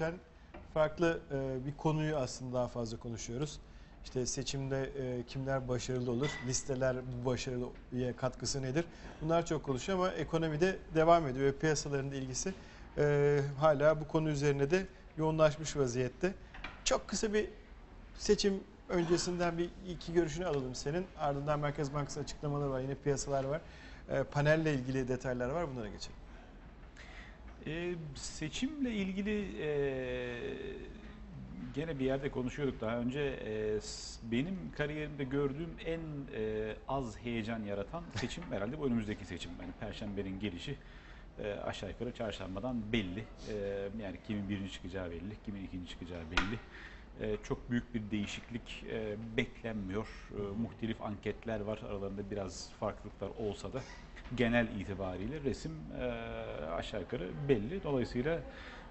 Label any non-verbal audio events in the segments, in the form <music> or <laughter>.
Sen farklı e, bir konuyu aslında daha fazla konuşuyoruz. İşte seçimde e, kimler başarılı olur, listeler bu başarıya katkısı nedir? Bunlar çok konuşuyor ama ekonomide devam ediyor ve piyasaların ilgisi e, hala bu konu üzerine de yoğunlaşmış vaziyette. Çok kısa bir seçim öncesinden bir iki görüşünü alalım senin. Ardından Merkez Bankası açıklamaları var, yine piyasalar var. E, panelle ilgili detaylar var, bunlara geçelim. Ee, seçimle ilgili e, gene bir yerde konuşuyorduk daha önce. E, s- benim kariyerimde gördüğüm en e, az heyecan yaratan seçim <laughs> herhalde bu önümüzdeki seçim. Yani Perşembenin gelişi e, aşağı yukarı çarşambadan belli. E, yani kimin birinci çıkacağı belli, kimin ikinci çıkacağı belli. E, çok büyük bir değişiklik e, beklenmiyor. E, muhtelif anketler var aralarında biraz farklılıklar olsa da genel itibariyle resim e, aşağı yukarı belli. Dolayısıyla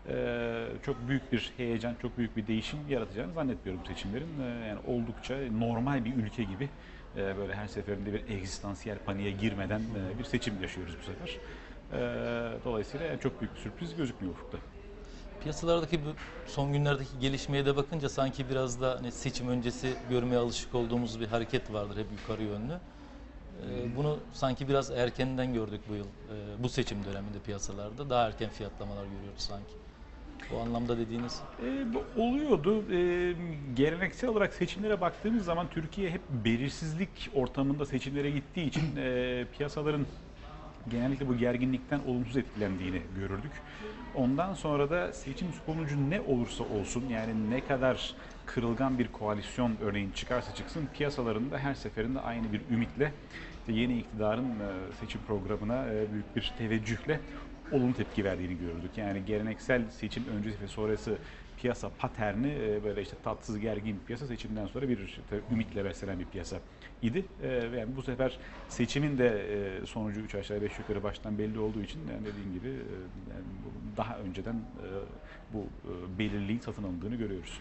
e, çok büyük bir heyecan, çok büyük bir değişim yaratacağını zannetmiyorum seçimlerin. Yani oldukça normal bir ülke gibi böyle her seferinde bir egzistansiyel paniğe girmeden bir seçim yaşıyoruz bu sefer. Dolayısıyla çok büyük bir sürpriz gözükmüyor ufukta. Piyasalardaki bu son günlerdeki gelişmeye de bakınca sanki biraz da hani seçim öncesi görmeye alışık olduğumuz bir hareket vardır hep yukarı yönlü. Ee, bunu sanki biraz erkenden gördük bu yıl. Ee, bu seçim döneminde piyasalarda daha erken fiyatlamalar görüyoruz sanki. Bu anlamda dediğiniz E, bu oluyordu. E, geleneksel olarak seçimlere baktığımız zaman Türkiye hep belirsizlik ortamında seçimlere gittiği için <clears throat> e, piyasaların genellikle bu gerginlikten olumsuz etkilendiğini görürdük. Ondan sonra da seçim sonucu ne olursa olsun yani ne kadar kırılgan bir koalisyon örneğin çıkarsa çıksın piyasalarında her seferinde aynı bir ümitle yeni iktidarın e, seçim programına e, büyük bir teveccühle olumlu tepki verdiğini görürdük. Yani geleneksel seçim öncesi ve sonrası piyasa paterni e, böyle işte tatsız gergin bir piyasa seçimden sonra bir işte ümitle beslenen bir piyasa idi. E, ve Yani bu sefer seçimin de e, sonucu 3 aşağı 5 yukarı baştan belli olduğu için yani dediğim gibi e, yani daha önceden e, bu e, belirliğin satın alındığını görüyoruz.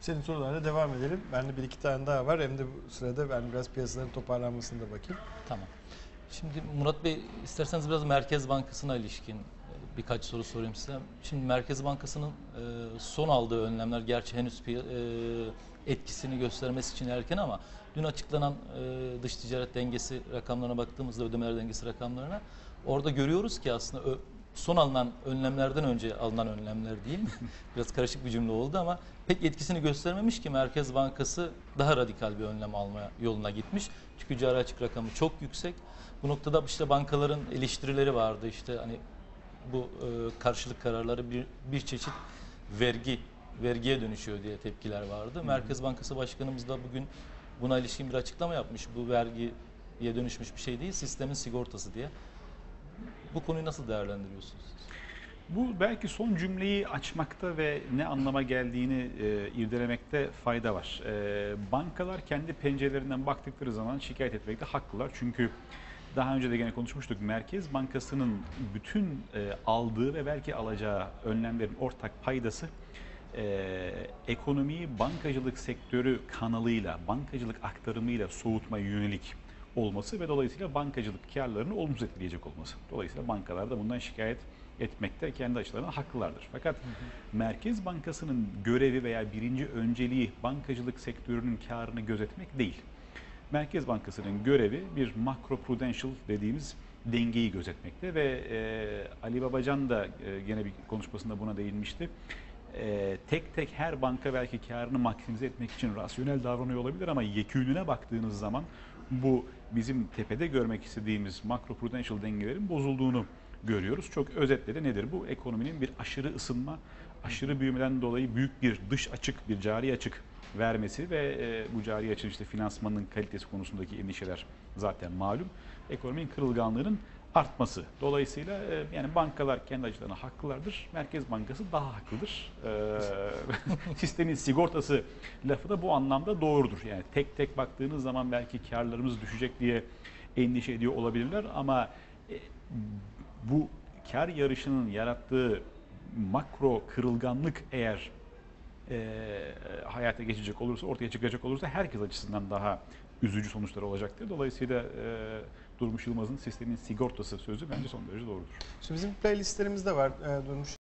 Senin sorularla devam edelim. Bende bir iki tane daha var. Hem de bu sırada ben biraz piyasaların toparlanmasına da bakayım. tamam. Şimdi Murat Bey isterseniz biraz Merkez Bankası'na ilişkin birkaç soru sorayım size. Şimdi Merkez Bankası'nın e, son aldığı önlemler gerçi henüz e, etkisini göstermesi için erken ama dün açıklanan e, dış ticaret dengesi rakamlarına baktığımızda ödemeler dengesi rakamlarına orada görüyoruz ki aslında ö- son alınan önlemlerden önce alınan önlemler diyeyim. <laughs> Biraz karışık bir cümle oldu ama pek etkisini göstermemiş ki Merkez Bankası daha radikal bir önlem alma yoluna gitmiş. Çünkü cari açık rakamı çok yüksek. Bu noktada işte bankaların eleştirileri vardı. İşte hani bu e, karşılık kararları bir, bir çeşit vergi vergiye dönüşüyor diye tepkiler vardı. Merkez Bankası Başkanımız da bugün buna ilişkin bir açıklama yapmış. Bu vergiye dönüşmüş bir şey değil, sistemin sigortası diye. Bu konuyu nasıl değerlendiriyorsunuz? Bu belki son cümleyi açmakta ve ne anlama geldiğini e, irdelemekte fayda var. E, bankalar kendi pencerelerinden baktıkları zaman şikayet etmekte haklılar. Çünkü daha önce de gene konuşmuştuk. Merkez Bankası'nın bütün e, aldığı ve belki alacağı önlemlerin ortak paydası e, ekonomiyi bankacılık sektörü kanalıyla, bankacılık aktarımıyla soğutmaya yönelik olması ve dolayısıyla bankacılık karlarını olumsuz etkileyecek olması. Dolayısıyla bankalar da bundan şikayet etmekte kendi açılarından haklılardır. Fakat Merkez Bankası'nın görevi veya birinci önceliği bankacılık sektörünün karını gözetmek değil. Merkez Bankası'nın görevi bir makro prudential dediğimiz dengeyi gözetmekte ve e, Ali Babacan da e, gene bir konuşmasında buna değinmişti. E, tek tek her banka belki karını maksimize etmek için rasyonel davranıyor olabilir ama yekününe baktığınız zaman bu bizim tepede görmek istediğimiz makro prudential dengelerin bozulduğunu görüyoruz. Çok özetle de nedir bu? Ekonominin bir aşırı ısınma, aşırı büyümeden dolayı büyük bir dış açık, bir cari açık vermesi ve e, bu cari açığın işte finansmanın kalitesi konusundaki endişeler zaten malum. Ekonominin kırılganlığının artması. Dolayısıyla e, yani bankalar kendi açılarına haklılardır. Merkez Bankası daha haklıdır. E, <laughs> sistemin sigortası lafı da bu anlamda doğrudur. Yani tek tek baktığınız zaman belki karlarımız düşecek diye endişe ediyor olabilirler ama bu kar yarışının yarattığı makro kırılganlık eğer e, hayata geçecek olursa, ortaya çıkacak olursa herkes açısından daha üzücü sonuçları olacaktır. Dolayısıyla e, Durmuş Yılmaz'ın sistemin sigortası sözü bence son derece doğrudur. Şimdi bizim playlistlerimizde var. E, Durmuş